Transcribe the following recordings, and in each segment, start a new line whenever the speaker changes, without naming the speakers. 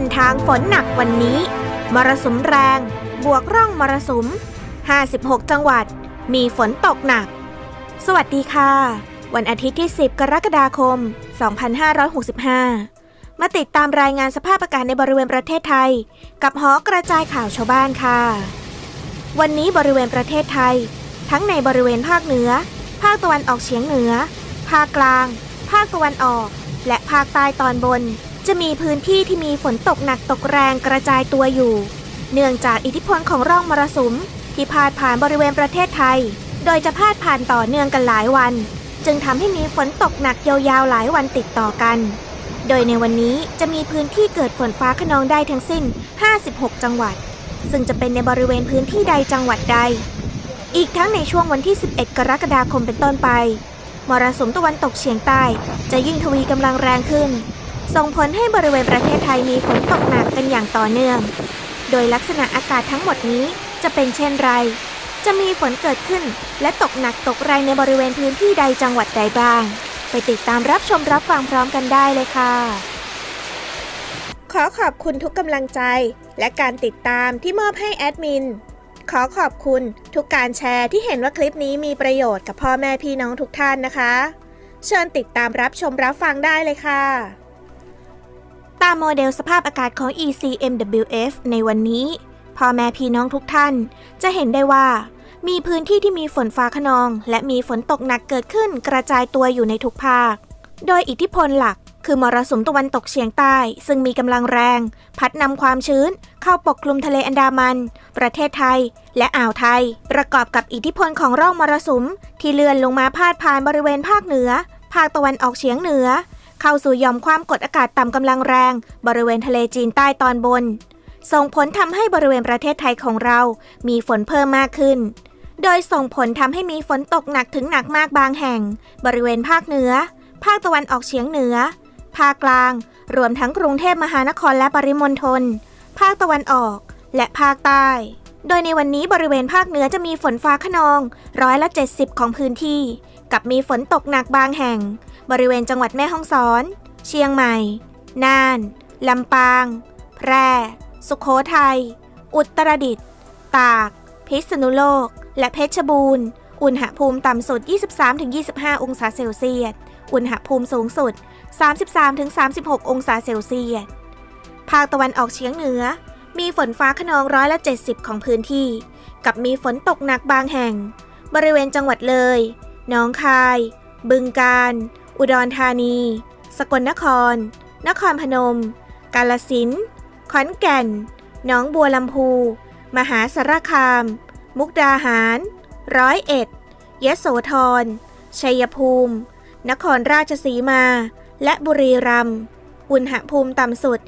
นทางฝนหนักวันนี้ มรสุมแรง บวกร่องมรสุม 56 จังหวัด มีฝนตกหนัก สวัสดีค่ะ วันอาทิตย์ที่ 10 กรกฎาคม 2565 มาติดตามรายงานสภาพอากาศในบริเวณประเทศไทย กับหอกระจายข่าวชาวบ้านค่ะ วันนี้บริเวณประเทศไทย ทั้งในบริเวณภาคเหนือ ภาคตะวันออกเฉียงเหนือ ภาคกลาง ภาคตะวันออก และภาคใต้ตอนบน จะมีพื้นที่ที่มีฝนตกหนักตกแรงกระจายตัวอยู่ เนื่องจากอิทธิพลของร่องมรสุม ที่พาดผ่านบริเวณประเทศไทย โดยจะพาดผ่านต่อเนื่องกันหลายวัน จึงทำให้มีฝนตกหนักยาวๆหลายวันติดต่อกัน โดยในวันนี้จะมีพื้นที่เกิดฝนฟ้าขนองได้ทั้งสิ้น 56 จังหวัด ซึ่งจะเป็นในบริเวณพื้นที่ใดจังหวัดใด อีกทั้งในช่วงวันที่ 11 กรกฎาคมเป็นต้นไปมรสุมตะวันตกเฉียงใต้ จะยิ่งทวีกำลังแรงขึ้น ส่งผลให้บริเวณประเทศไทยมีฝนตกหนักกันอย่างต่อเนื่อง โดยลักษณะอากาศทั้งหมดนี้จะเป็นเช่นไร จะมีฝนเกิดขึ้น และตกหนักตกแรงในบริเวณพื้นที่ใดจังหวัดใดบ้าง ไปติดตามรับชมรับฟังพร้อมกันได้เลยค่ะ ขอขอบคุณทุกกำลังใจ และการติดตามที่มอบให้แอดมิน ขอขอบคุณทุกการแชร์ที่เห็นว่าคลิปนี้มีประโยชน์กับพ่อแม่พี่น้องทุกท่านนะคะ เชิญติดตามรับชมรับฟังได้เลยค่ะามโมเดลสภาพอากาศของ ECMWF ในวันนี้พ่อแม่พี่น้องทุกท่าน จะเห็นได้ว่า มีพื้นที่ที่มีฝนฟ้าขนอง และมีฝนตกหนักเกิดขึ้นกระจายตัวอยู่ในทุกภาค โดยอิทธิพลหลักคือมรสุมตะวันตกเฉียงใต้ ซึ่งมีกำลังแรง พัดนำความชื้น เข้าปกคลุมทะเลอันดามัน ประเทศไทย และอ่าวไทย ประกอบกับอิทธิพลของร่องมรสุม ที่เลื่อนลงมาพาดผ่านบริเวณภาคเหนือ ภาคตะวันออกเฉียงเหนือ เข้าสู่ยอมความกดอากาศต่ำกำลังแรง บริเวณทะเลจีนใต้ตอนบน ส่งผลทำให้บริเวณประเทศไทยของเรา มีฝนเพิ่มมากขึ้น โดยส่งผลทำให้มีฝนตกหนักถึงหนักมากบางแห่ง บริเวณภาคเหนือ ภาคตะวันออกเฉียงเหนือ ภาคกลาง รวมทั้งกรุงเทพมหานครและปริมณฑล ภาคตะวันออก และภาคใต้โดยในวันนี้บริเวณภาคเหนือจะมีฝนฟ้าขนองร้อยละ 70 ของพื้นที่ กับมีฝนตกหนักบางแห่ง บริเวณจังหวัดแม่ฮ่องสอน เชียงใหม่ น่าน ลำปาง แพร่ สุโขทัย อุตรดิตถ์ ตาก พิษณุโลก และเพชรบูรณ์ อุณหภูมิต่ำสุด 23-25 องศาเซลเซียส อุณหภูมิสูงสุด 33-36 องศาเซลเซียส ภาคตะวันออกเฉียงเหนือ มีฝนฟ้าขนองร้อยละ 70 ของพื้นที่ กับมีฝนตกหนักบางแห่ง บริเวณจังหวัดเลยหนองคาย บึงกาฬ อุดรธานี สกลนคร นครพนม กาลสินขอนแก่น หนองบัวลำพู มหาสารคาม มุกดาหาร ร้อยเอ็ด ยะโสธร ชัยภูมิ นครราชสีมา และบุรีรัมย์ อุณหภูมิต่ำสุด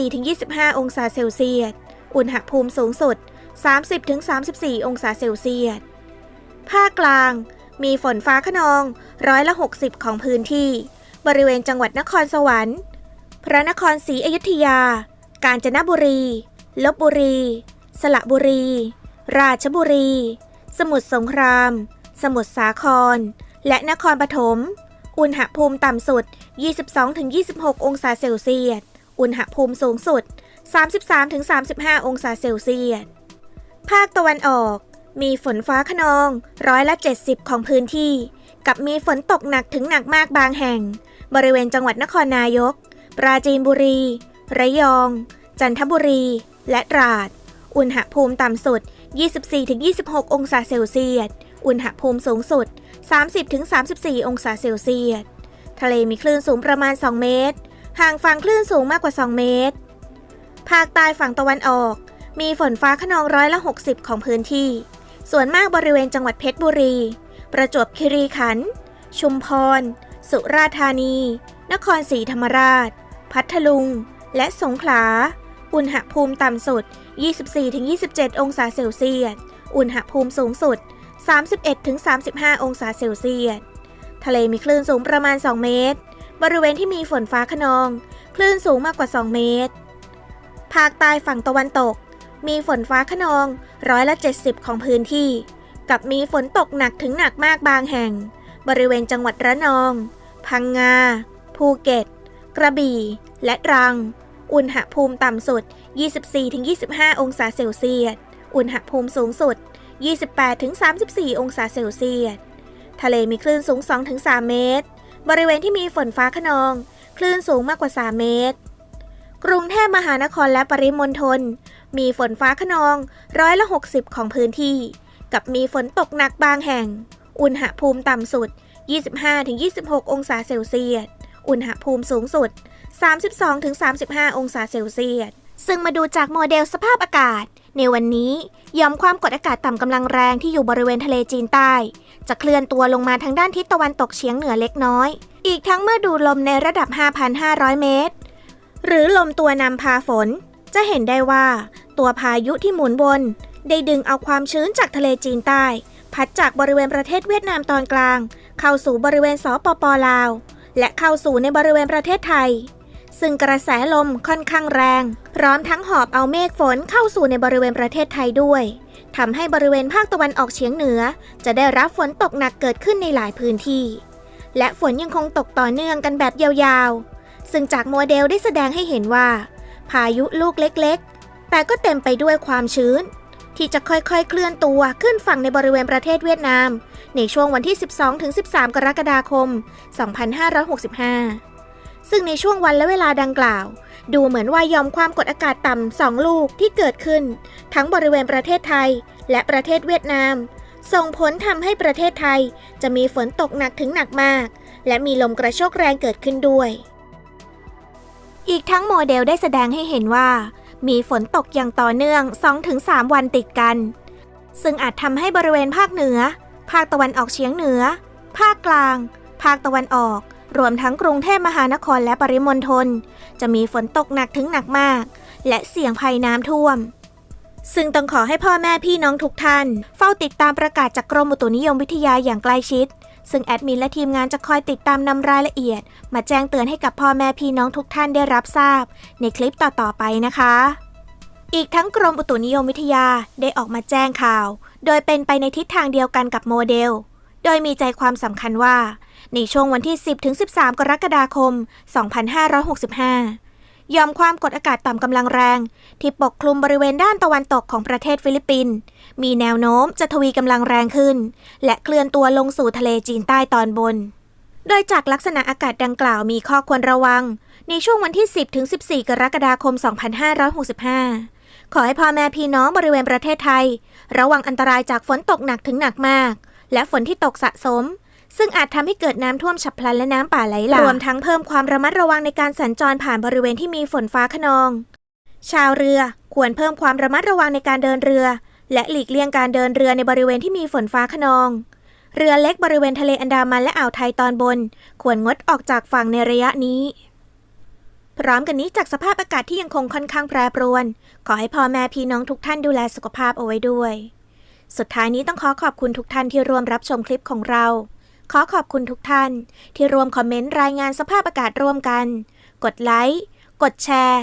24-25 องศาเซลเซียส อุณหภูมิสูงสุด 30-34 องศาเซลเซียส ภาคกลาง มีฝนฟ้าขนอง ร้อยละ 60 ของพื้นที่ บริเวณจังหวัดนครสวรรค์ พระนครศรีอยุธยา กาญจนบุรี ลบบุรี สระบุรี ราชบุรี สมุทรสงคราม สมุทรสาคร และนครปฐม อุณหภูมิต่ำสุด 22-26 องศาเซลเซียส อุณหภูมิสูงสุด 33-35 องศาเซลเซียส ภาคตะวันออก มีฝนฟ้าขนองร้อยละ 70 ของพื้นที่ กับมีฝนตกหนักถึงหนักมากบางแห่ง บริเวณจังหวัดนครนายก ปราจีนบุรี ระยอง จันทบุรี และตราด อุณหภูมิต่ำสุด 24-26 องศาเซลเซียส อุณหภูมิสูงสุด 30-34 องศาเซลเซียส ทะเลมีคลื่นสูงประมาณ 2 เมตร ห่างฝั่งคลื่นสูงมากกว่า 2 เมตร ภาคใต้ฝั่งตะวันออกมีฝนฟ้าขนองร้อยละ 60 ของพื้นที่ ส่วนมากบริเวณจังหวัดเพชรบุรี ประจวบคีรีขันธ์ ชุมพร สุราษฎร์ธานี นครศรีธรรมราช พัทลุง และสงขลา อุณหภูมิต่ำสุด 24-27 องศาเซลเซียส อุณหภูมิสูงสุด 31-35 องศาเซลเซียส ทะเลมีคลื่นสูงประมาณ 2 เมตร บริเวณที่มีฝนฟ้าขนอง คลื่นสูงมากกว่า 2 เมตร ภาคใต้ฝั่งตะวันตก มีฝนฟ้าขนองร้อยละ 70 ของพื้นที่ กับมีฝนตกหนักถึงหนักมากบางแห่ง บริเวณจังหวัดระนอง พังงา ภูเก็ต กระบี่ และตรัง อุณหภูมิต่ำสุด 24-25 องศาเซลเซียส อุณหภูมิสูงสุด 28-34 องศาเซลเซียส ทะเลมีคลื่นสูง 2-3 เมตร บริเวณที่มีฝนฟ้าขนอง คลื่นสูงมากกว่า 3 เมตร กรุงเทพมหานครและปริมณฑล มีฝนฟ้าขนองร้อยละ 60 ของพื้นที่ กับมีฝนตกหนักบางแห่ง อุณหภูมิต่ำสุด 25-26 องศาเซลเซียส อุณหภูมิสูงสุด 32-35 องศาเซลเซียส ซึ่งมาดูจากโมเดลสภาพอากาศ ในวันนี้ยอมความกดอากาศต่ำกำลังแรงที่อยู่บริเวณทะเลจีนใต้ จะเคลื่อนตัวลงมาทางด้านทิศตะวันตกเฉียงเหนือเล็กน้อย อีกทั้งเมื่อดูลมในระดับ 5,500 เมตร หรือลมตัวนำพาฝนจะเห็นได้ว่า ตัวพายุที่หมุนวน ได้ดึงเอาความชื้นจากทะเลจีนใต้ พัดจากบริเวณประเทศเวียดนามตอนกลาง เข้าสู่บริเวณสปปลาว และเข้าสู่ในบริเวณประเทศไทย ซึ่งกระแสลมค่อนข้างแรง พร้อมทั้งหอบเอาเมฆฝนเข้าสู่ในบริเวณประเทศไทยด้วยทำให้บริเวณภาคตะวันออกเฉียงเหนือ จะได้รับฝนตกหนักเกิดขึ้นในหลายพื้นที่ และฝนยังคงตกต่อเนื่องกันแบบยาวๆ ซึ่งจากโมเดลได้แสดงให้เห็นว่า พายุลูกเล็ก แต่ก็เต็มไปด้วยความชื้น ที่จะค่อยๆ เคลื่อนตัวขึ้นฝั่งในบริเวณประเทศเวียดนาม ในช่วงวันที่ 12-13 กรกฎาคม 2565 ซึ่งในช่วงวันและเวลาดังกล่าว ดูเหมือนว่ายอมความกดอากาศต่ำสองลูกที่เกิดขึ้น ทั้งบริเวณประเทศไทยและประเทศเวียดนาม ส่งผลทำให้ประเทศไทยจะมีฝนตกหนักถึงหนักมาก และมีลมกระโชกแรงเกิดขึ้นด้วยอีกทั้งโมเดลได้แสดงให้เห็นว่า มีฝนตกอย่างต่อเนื่อง 2-3 วันติดกัน ซึ่งอาจทำให้บริเวณภาคเหนือ ภาคตะวันออกเฉียงเหนือ ภาคกลาง ภาคตะวันออก รวมทั้งกรุงเทพมหานครและปริมณฑลจะมีฝนตกหนักถึงหนักมาก และเสี่ยงภัยน้ำท่วม ซึ่งต้องขอให้พ่อแม่พี่น้องทุกท่าน เฝ้าติดตามประกาศจากกรมอุตุนิยมวิทยาอย่างใกล้ชิด ซึ่งแอดมินและทีมงานจะคอยติดตามนำรายละเอียด มาแจ้งเตือนให้กับพ่อแม่พี่น้องทุกท่านได้รับทราบ ในคลิปต่อๆไปนะคะ อีกทั้งกรมอุตุนิยมวิทยาได้ออกมาแจ้งข่าว โดยเป็นไปในทิศทางเดียวกันกับโมเดล โดยมีใจความสำคัญว่า ในช่วงวันที่ 10-13 กรกฎาคม 2565ยอมความกดอากาศต่ำกำลังแรง ที่ปกคลุมบริเวณด้านตะวันตกของประเทศฟิลิปปินส์ มีแนวโน้มจะทวีกำลังแรงขึ้น และเคลื่อนตัวลงสู่ทะเลจีนใต้ตอนบน โดยจากลักษณะอากาศดังกล่าวมีข้อควรระวัง ในช่วงวันที่ 10-14 กรกฎาคม 2565 ขอให้พ่อแม่พี่น้องบริเวณประเทศไทย ระวังอันตรายจากฝนตกหนักถึงหนักมาก และฝนที่ตกสะสมซึ่งอาจทำให้เกิดน้ำท่วมฉับพลันและน้ำป่าไหลหลากรวมทั้งเพิ่มความระมัดระวังในการสัญจรผ่านบริเวณที่มีฝนฟ้าขนอง ชาวเรือควรเพิ่มความระมัดระวังในการเดินเรือ และหลีกเลี่ยงการเดินเรือในบริเวณที่มีฝนฟ้าขนอง เรือเล็กบริเวณทะเลอันดามันและอ่าวไทยตอนบน ควรงดออกจากฝั่งในระยะนี้ พร้อมกันนี้จากสภาพอากาศที่ยังคงค่อนข้างแปรปรวน ขอให้พ่อแม่พี่น้องทุกท่านดูแลสุขภาพเอาไว้ด้วย สุดท้ายนี้ต้องขอขอบคุณทุกท่านที่ร่วมรับชมคลิปของเรา ขอขอบคุณทุกท่าน ที่ร่วมคอมเมนต์รายงานสภาพอากาศร่วมกัน กดไลค์ กดแชร์